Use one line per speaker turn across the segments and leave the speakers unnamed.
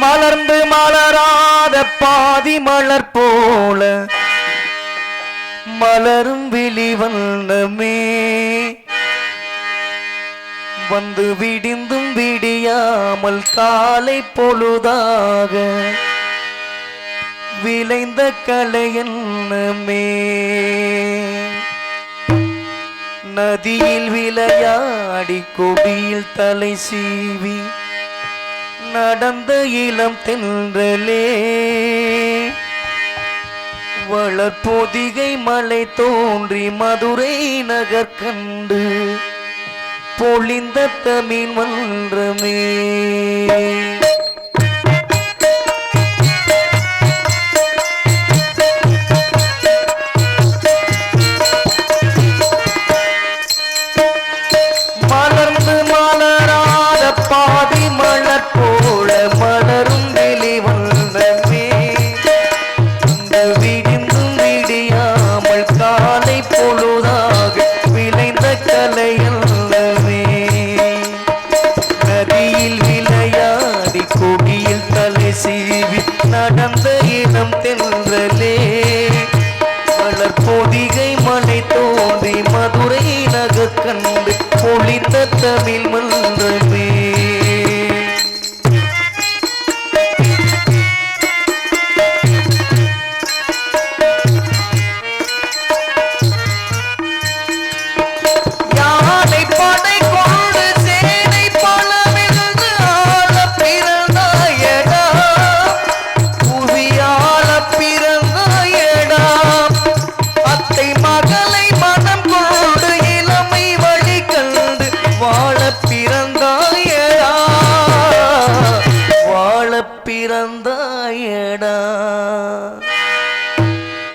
மலர்ந்து மலராத பாதி மலர் போல மலரும் விழி வண்ணமே. வந்து விடிந்தும் விடியாமல் காலை பொழுதாக விளைந்த கலையன்னமே நதியில் விளையாடி கொடியில் தலை சீவி நடந்த இளம் தென்றலே. வளர்பொதிகை மலை தோன்றி மதுரை நகர் கண்டு பொழிந்த தமிழ் மன்றமே. தென்றலே மலர் மலை தோன்றி மதுரை நகர் கண்டு பொழித்த தமிழ்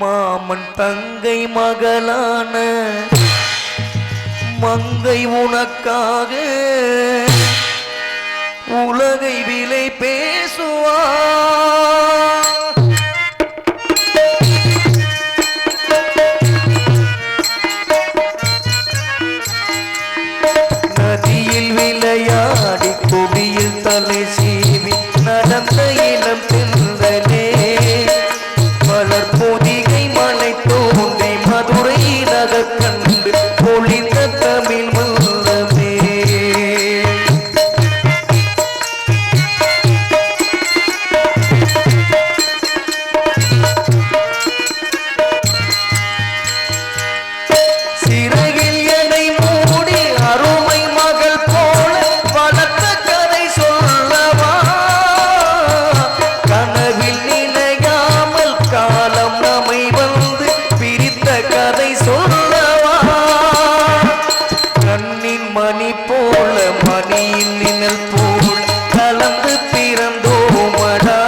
மாமன் தங்கை மகளான மங்கை உனக்காக உலகை விலை பேசுவார் நதியில் விளையா மணி போல மணியில் நிழல் போல் கலந்து பிறந்தோமடா.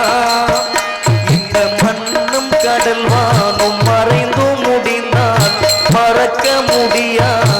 இந்த மண்ணும் கடல் வானும் மறைந்து முடிந்தால் மறக்க முடியாது